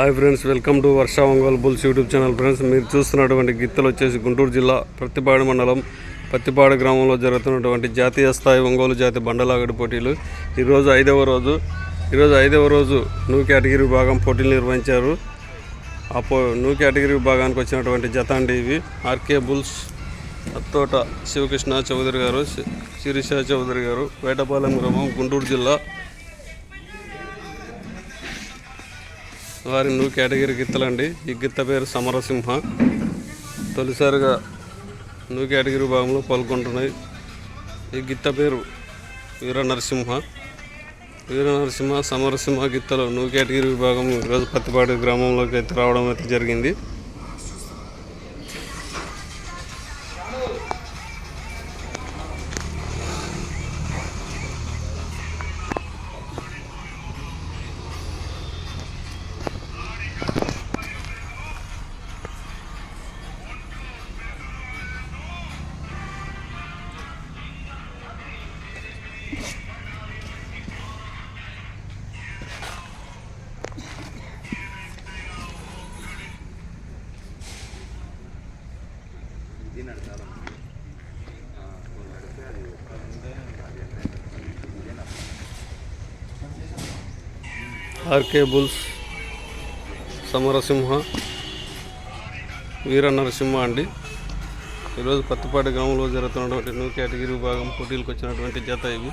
Hi friends welcome to Varsha Ongole bulls YouTube channel friends మీరు చూస్తున్నటువంటి గిత్తలు వచ్చేసి గుంటూరు జిల్లా ప్రతిపాడు మండలం పత్తిపాడు గ్రామంలో జరుగుతున్నటువంటి జాతీయ స్థాయి ఒంగోలు జాతి బండలాగడి పోటీలు. ఈరోజు ఐదవ రోజు ఈరోజు ఐదవ రోజు న్యూ కేటగిరీ విభాగం పోటీలు నిర్వహించారు. ఆ పో న్యూ కేటగిరీ విభాగానికి వచ్చినటువంటి జతాండి ఇవి. ఆర్కే బుల్స్ అత్తోట శివకృష్ణ చౌదరి గారు శిరీష చౌదరి గారు వేటపాలెం గ్రామం గుంటూరు జిల్లా వారి న్యూ కేటగిరీ గిత్తలండి. ఈ గిత్త పేరు సమరసింహ. తొలిసారిగా న్యూ కేటగిరీ భాగంలో పాల్గొంటున్నాయి. ఈ గిత్త పేరు వీర నరసింహ వీర నరసింహ సమరసింహ గిత్తలు న్యూ కేటగిరీ విభాగం ఈరోజు పత్తిపాటి గ్రామంలోకి అయితే రావడం అయితే జరిగింది. ఆర్కే బుల్స్ సమరసింహ వీర నరసింహ అండి. ఈరోజు పత్తిపాటి గ్రామంలో జరుగుతున్నటువంటి న్యూ కేటగిరీ విభాగం పోటీలకు వచ్చినటువంటి జత ఇవి